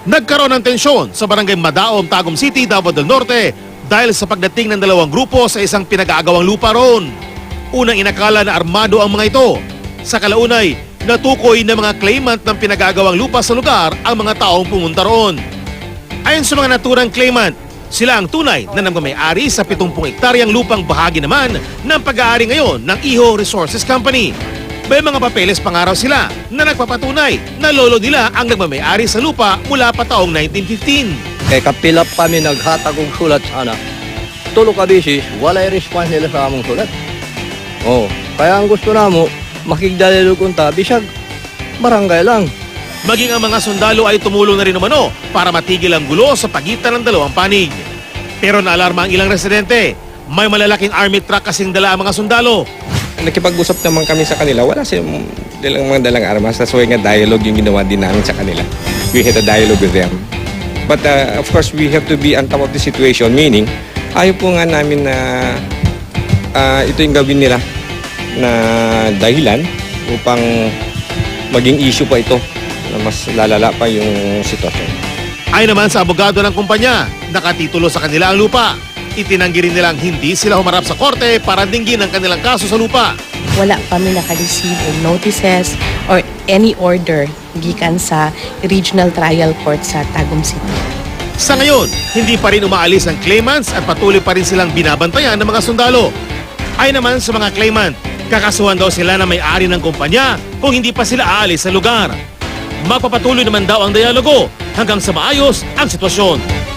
Nagkaroon ng tensyon sa barangay Madaom, Tagum City, Davao del Norte dahil sa pagdating ng dalawang grupo sa isang pinag-aagawang lupa roon. Unang inakala na armado ang mga ito. Sa kalaunay, natukoy ng mga claimant ng pinag-aagawang lupa sa lugar ang mga taong pumunta roon. Ayon sa mga naturang claimant, sila ang tunay na nagmamayari sa 70 hektaryang lupang bahagi naman ng pag-aari ngayon ng Iho Resources Company. May mga papeles pangaraw sila na nagpapatunay na lolo nila ang nagmamayari sa lupa mula pa taong 1915. Kay kapila pa mi naghatag og sulat sana. Tulo ka bisis, walay response nila sa among sulat. Oh, kaya ang gusto namo makigdalilo kunta bisag barangay lang. Maging ang mga sundalo ay tumulong na rin umano para matigil ang gulo sa pagitan ng dalawang panig. Pero naalarma ang ilang residente. May malalaking army truck kasing dala ang mga sundalo. Nakipag-usap naman kami sa kanila, wala silang dalang mga dalang armas. That's why nga dialogue yung ginawa din namin sa kanila. We had a dialogue with them. But uh, of course, we have to be on top of the situation, meaning, ayaw po nga namin na uh, ito yung gawin nila na dahilan upang maging issue pa ito na mas lalala pa yung sitwasyon. Ay naman sa abogado ng kumpanya, nakatitulo sa kanila ang lupa. Itinanggi rin nilang hindi sila humarap sa korte para dinggin ang kanilang kaso sa lupa. wala kami naka-receive og notices or any order gikan sa Regional Trial Court sa Tagum City. Sa ngayon, hindi pa rin umaalis ang claimants at patuloy pa rin silang binabantayan ng mga sundalo. Ay naman sa mga claimant, kakasuhan daw sila na may-ari ng kumpanya kung hindi pa sila aalis sa lugar. Magpapatuloy naman daw ang dialogo hanggang sa maayos ang sitwasyon.